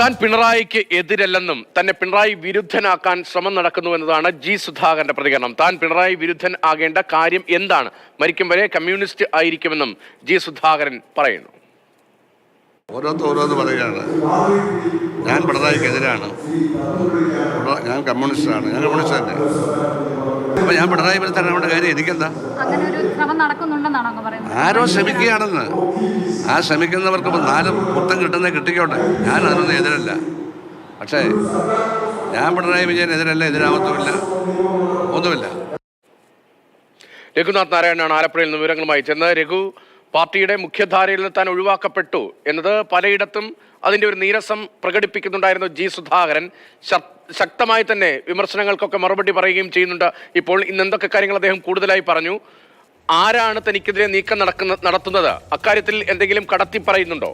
താൻ പിണറായിക്ക് എതിരല്ലെന്നും തന്നെ പിണറായി വിരുദ്ധനാക്കാൻ ശ്രമം നടക്കുന്നു എന്നതാണ് ജി സുധാകരന്റെ പ്രതികരണം. താൻ പിണറായി വിരുദ്ധൻ ആകേണ്ട കാര്യം എന്താണ്? മരിക്കും വരെ കമ്മ്യൂണിസ്റ്റ് ആയിരിക്കുമെന്നും ജി സുധാകരൻ പറയുന്നു. പറയുകയാണ്. ഞാൻ പിണറായിക്കെതിരാണ്. പിണ- ഞാൻ കമ്മ്യൂണിസ്റ്റാണ്. ഞാൻ കമ്മ്യൂണിസ്റ്റ് തന്നെ. അപ്പോൾ ഞാൻ പിണറായി വിരുദ്ധനാവേണ്ട കാര്യം എനിക്കെന്താ? അങ്ങനെ ഒരു ശ്രമം നടക്കുന്നുണ്ടെന്നാണ് അങ്ങ് പറയുന്നത്? ആരോ ശ്രമിക്കുകയാണെന്ന്. ആ ശ്രമിക്കുന്നവർക്ക് ഇപ്പം നാല് പുത്തം കിട്ടുന്നത് കിട്ടിക്കോട്ടെ. ഞാൻ അതിനൊന്നും എതിരല്ല. പക്ഷേ ഞാൻ പിണറായി വിജയൻ എതിരല്ല എതിരാവത്തുമില്ല. ഒന്നുമില്ല. രഘുനാഥ് നാരായണനാണ് ആലപ്പുഴയിൽ നിന്ന് വിവരങ്ങളുമായി ചെന്നത്. രഘു പാർട്ടിയുടെ മുഖ്യധാരയിൽ നിന്ന് താൻ ഒഴിവാക്കപ്പെട്ടു എന്നത് പലയിടത്തും അതിന്റെ ഒരു നീരസം പ്രകടിപ്പിക്കുന്നുണ്ടായിരുന്നു ജി സുധാകരൻ. ശക്തമായി തന്നെ വിമർശനങ്ങൾക്കൊക്കെ മറുപടി പറയുകയും ചെയ്യുന്നുണ്ട്. ഇപ്പോൾ ഇന്ന് എന്തൊക്കെ കാര്യങ്ങൾ അദ്ദേഹം കൂടുതലായി പറഞ്ഞു? ആരാണ് തനിക്കെതിരെ നീക്കം നടക്കുന്ന നടത്തുന്നത്? അക്കാര്യത്തിൽ എന്തെങ്കിലും കടത്തി പറയുന്നുണ്ടോ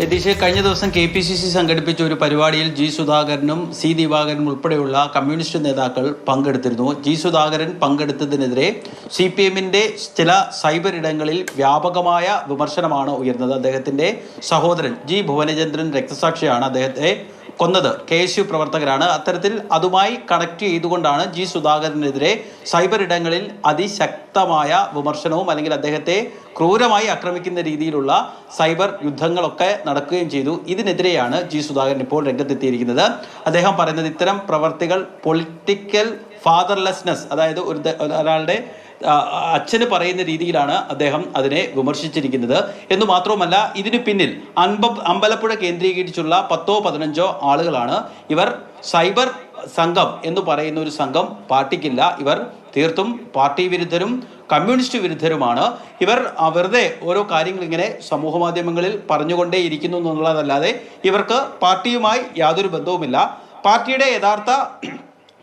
യതീഷ് കഴിഞ്ഞ ദിവസം കെ പി സി സി സംഘടിപ്പിച്ച ഒരു പരിപാടിയിൽ ജി സുധാകരനും സി ദിവാകരനും ഉൾപ്പെടെയുള്ള കമ്മ്യൂണിസ്റ്റ് നേതാക്കൾ പങ്കെടുത്തിരുന്നു. ജി സുധാകരൻ പങ്കെടുത്തതിനെതിരെ സി പി എമ്മിന്റെ ചില സൈബർ ഇടങ്ങളിൽ വ്യാപകമായ വിമർശനമാണ് ഉയർന്നത്. അദ്ദേഹത്തിന്റെ സഹോദരൻ ജി ഭുവനചന്ദ്രൻ രക്തസാക്ഷിയാണ്. അദ്ദേഹത്തെ കൊന്നത്. കെ എസ് യു പ്രവർത്തകരാണ്. അത്തരത്തിൽ അതുമായി കണക്ട് ചെയ്തുകൊണ്ടാണ് ജി സുധാകരനെതിരെ സൈബർ ഇടങ്ങളിൽ അതിശക്തമായ വിമർശനവും അല്ലെങ്കിൽ അദ്ദേഹത്തെ ക്രൂരമായി ആക്രമിക്കുന്ന രീതിയിലുള്ള സൈബർ യുദ്ധങ്ങളൊക്കെ നടക്കുകയും ചെയ്തു. ഇതിനെതിരെയാണ് ജി സുധാകരൻ ഇപ്പോൾ രംഗത്തെത്തിയിരിക്കുന്നത്. അദ്ദേഹം പറയുന്നത് ഇത്തരം പ്രവർത്തികൾ പൊളിറ്റിക്കൽ ഫാദർലെസ്നെസ് അതായത് ഒരു ഒരാളുടെ അച്ഛന് പറയുന്ന രീതിയിലാണ് അദ്ദേഹം അതിനെ വിമർശിച്ചിരിക്കുന്നത്. എന്ന് മാത്രവുമല്ല ഇതിനു പിന്നിൽ അമ്പ അമ്പലപ്പുഴ കേന്ദ്രീകരിച്ചുള്ള പത്തോ പതിനഞ്ചോ ആളുകളാണ് ഇവർ സൈബർ സംഘം എന്ന് പറയുന്ന ഒരു സംഘം പാർട്ടിക്കില്ല. ഇവർ തീർത്തും പാർട്ടി വിരുദ്ധരും കമ്മ്യൂണിസ്റ്റ് വിരുദ്ധരുമാണ്. ഇവർ വെറുതെ ഓരോ കാര്യങ്ങൾ ഇങ്ങനെ സമൂഹ മാധ്യമങ്ങളിൽ പറഞ്ഞുകൊണ്ടേ ഇരിക്കുന്നു എന്നുള്ളതല്ലാതെ ഇവർക്ക് പാർട്ടിയുമായി യാതൊരു ബന്ധവുമില്ല. പാർട്ടിയുടെ യഥാർത്ഥ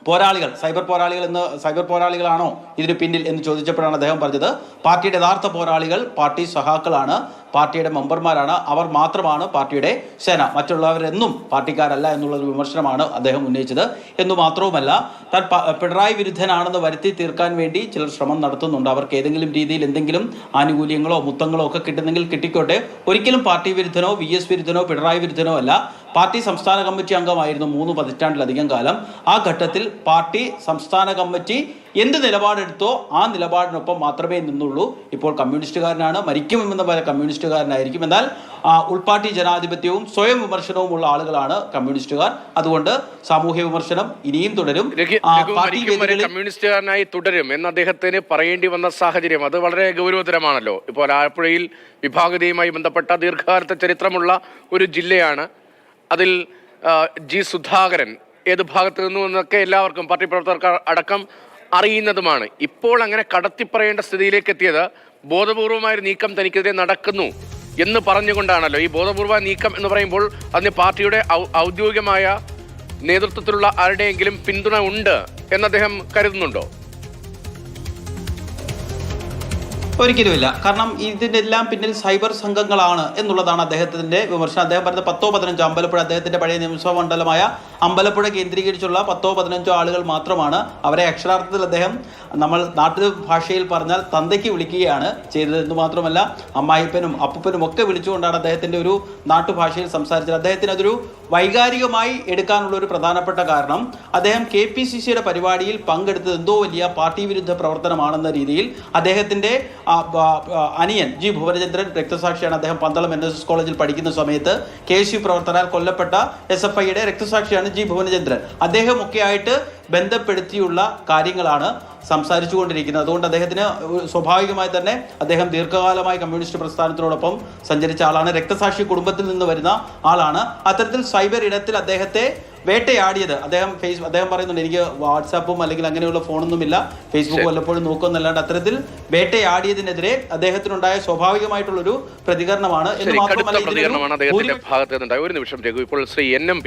പോരാളികൾ സൈബർ പോരാളികൾ എന്ന് സൈബർ പോരാളികളാണോ ഇതിന് പിന്നിൽ എന്ന് ചോദിച്ചപ്പോഴാണ് അദ്ദേഹം പറഞ്ഞത്. പാർട്ടിയുടെ യഥാർത്ഥ പോരാളികൾ പാർട്ടി സഹാക്കളാണ് പാർട്ടിയുടെ മെമ്പർമാരാണ്. അവർ മാത്രമാണ് പാർട്ടിയുടെ സേന. മറ്റുള്ളവരെന്നും പാർട്ടിക്കാരല്ല എന്നുള്ളൊരു വിമർശനമാണ് അദ്ദേഹം ഉന്നയിച്ചത്. എന്ന് മാത്രവുമല്ല താൻ പിണറായി വിരുദ്ധനാണെന്ന് വരുത്തി തീർക്കാൻ വേണ്ടി ചിലർ ശ്രമം നടത്തുന്നുണ്ട്. അവർക്ക് ഏതെങ്കിലും രീതിയിൽ എന്തെങ്കിലും ആനുകൂല്യങ്ങളോ മുത്തങ്ങളോ ഒക്കെ കിട്ടുന്നെങ്കിൽ കിട്ടിക്കോട്ടെ. ഒരിക്കലും പാർട്ടി വിരുദ്ധനോ വി എസ് വിരുദ്ധനോ പിണറായി വിരുദ്ധനോ അല്ല. പാർട്ടി സംസ്ഥാന കമ്മിറ്റി അംഗമായിരുന്നു മൂന്ന് പതിറ്റാണ്ടിലധികം കാലം. ആ ഘട്ടത്തിൽ പാർട്ടി സംസ്ഥാന കമ്മിറ്റി എന്ത് നിലപാടെടുത്തോ ആ നിലപാടിനൊപ്പം മാത്രമേ നിന്നുള്ളൂ. ഇപ്പോൾ കമ്മ്യൂണിസ്റ്റുകാരനാണ് മരിക്കുമെന്ന പോലെ കമ്മ്യൂണിസ്റ്റുകാരനായിരിക്കും. എന്നാൽ ഉൾപാർട്ടി ജനാധിപത്യവും സ്വയം വിമർശനവും ഉള്ള ആളുകളാണ് കമ്മ്യൂണിസ്റ്റുകാർ. അതുകൊണ്ട് സാമൂഹ്യ വിമർശനം ഇനിയും തുടരും. കമ്മ്യൂണിസ്റ്റുകാരനായി തുടരും എന്ന് അദ്ദേഹത്തിന് പറയേണ്ടി വന്ന സാഹചര്യം. അത് വളരെ ഗൗരവതരമാണല്ലോ. ഇപ്പോൾ ആലപ്പുഴയിൽ വിഭാഗതയുമായി ബന്ധപ്പെട്ട ദീർഘകാലത്തെ ചരിത്രമുള്ള ഒരു ജില്ലയാണ്. അതിൽ ജി സുധാകരൻ ഏത് ഭാഗത്ത് നിന്നു എന്നൊക്കെ എല്ലാവർക്കും പാർട്ടി പ്രവർത്തകർക്ക് അടക്കം അറിയുന്നതുമാണ്. ഇപ്പോൾ അങ്ങനെ കടത്തിപ്പറയേണ്ട സ്ഥിതിയിലേക്ക് എത്തിയത് ബോധപൂർവമായൊരു നീക്കം തനിക്കെതിരെ നടക്കുന്നു എന്ന് പറഞ്ഞുകൊണ്ടാണല്ലോ. ഈ ബോധപൂർവ നീക്കം എന്ന് പറയുമ്പോൾ അതിന് പാർട്ടിയുടെ ഔദ്യോഗികമായ നേതൃത്വത്തിലുള്ള ആരുടെയെങ്കിലും പിന്തുണ ഉണ്ട് എന്ന് അദ്ദേഹം കരുതുന്നുണ്ടോ? ഒരിക്കലുമില്ല. കാരണം ഇതിന്റെ എല്ലാം പിന്നിൽ സൈബർ സംഘങ്ങളാണ് എന്നുള്ളതാണ് അദ്ദേഹത്തിന്റെ വിമർശനം. അദ്ദേഹം പറഞ്ഞത് പത്തോ പതിനഞ്ചോ അമ്പലപ്പുഴ അദ്ദേഹത്തിന്റെ പഴയ നിയമസഭാ മണ്ഡലമായ അമ്പലപ്പുഴ കേന്ദ്രീകരിച്ചുള്ള പത്തോ പതിനഞ്ചോ ആളുകൾ മാത്രമാണ് അവരെ അക്ഷരാർത്ഥത്തിൽ അദ്ദേഹം നമ്മൾ നാട്ടു ഭാഷയിൽ പറഞ്ഞാൽ തന്തയ്ക്ക് വിളിക്കുകയാണ് ചെയ്തത്. എന്ന് മാത്രമല്ല അമ്മായിപ്പനും അപ്പനും ഒക്കെ വിളിച്ചുകൊണ്ടാണ് അദ്ദേഹത്തിന്റെ ഒരു നാട്ടുഭാഷയിൽ സംസാരിച്ചത്. അദ്ദേഹത്തിന് അതൊരു വൈകാരികമായി എടുക്കാനുള്ള ഒരു പ്രധാനപ്പെട്ട കാരണം അദ്ദേഹം കെ പി സി സിയുടെ പരിപാടിയിൽ പങ്കെടുത്തത് എന്തോ വലിയ പാർട്ടി വിരുദ്ധ പ്രവർത്തനമാണെന്ന രീതിയിൽ ആ, അനിയൻ ജി. ഭുവനചന്ദ്രൻ രക്തസാക്ഷിയാണ് അദ്ദേഹം പന്തളം എൻ എസ് എസ് കോളേജിൽ പഠിക്കുന്ന സമയത്ത് കെ എസ് യു പ്രവർത്തനാൽ കൊല്ലപ്പെട്ട എസ് എഫ് ഐയുടെ രക്തസാക്ഷിയാണ് ജി ഭുവനചന്ദ്രൻ. അദ്ദേഹമൊക്കെയായിട്ട് ബന്ധപ്പെടുത്തിയുള്ള കാര്യങ്ങളാണ് സംസാരിച്ചു കൊണ്ടിരിക്കുന്നത് അതുകൊണ്ട് അദ്ദേഹത്തിന് സ്വാഭാവികമായി തന്നെ അദ്ദേഹം ദീർഘകാലമായി കമ്മ്യൂണിസ്റ്റ് പ്രസ്ഥാനത്തിനോടൊപ്പം സഞ്ചരിച്ച ആളാണ്. രക്തസാക്ഷി കുടുംബത്തിൽ നിന്ന് വരുന്ന ആളാണ്. അത്തരത്തിൽ സൈബർ ഇടത്തിൽ അദ്ദേഹത്തെ വേട്ടയാടിയത്. അദ്ദേഹം ഫേസ് അദ്ദേഹം പറയുന്നുണ്ട് എനിക്ക് വാട്സാപ്പും അല്ലെങ്കിൽ അങ്ങനെയുള്ള ഫോണൊന്നുമില്ല. ഫേസ്ബുക്ക് വല്ലപ്പോഴും നോക്കുമെന്നല്ലാണ്ട് അത്തരത്തിൽ വേട്ടയാടിയതിനെതിരെ അദ്ദേഹത്തിനുണ്ടായ സ്വാഭാവികമായിട്ടുള്ളൊരു പ്രതികരണമാണ് എന്ന് മാത്രമല്ല ഒരു നിമിഷം രഘു ഇപ്പോൾ ശ്രീ എൻ എം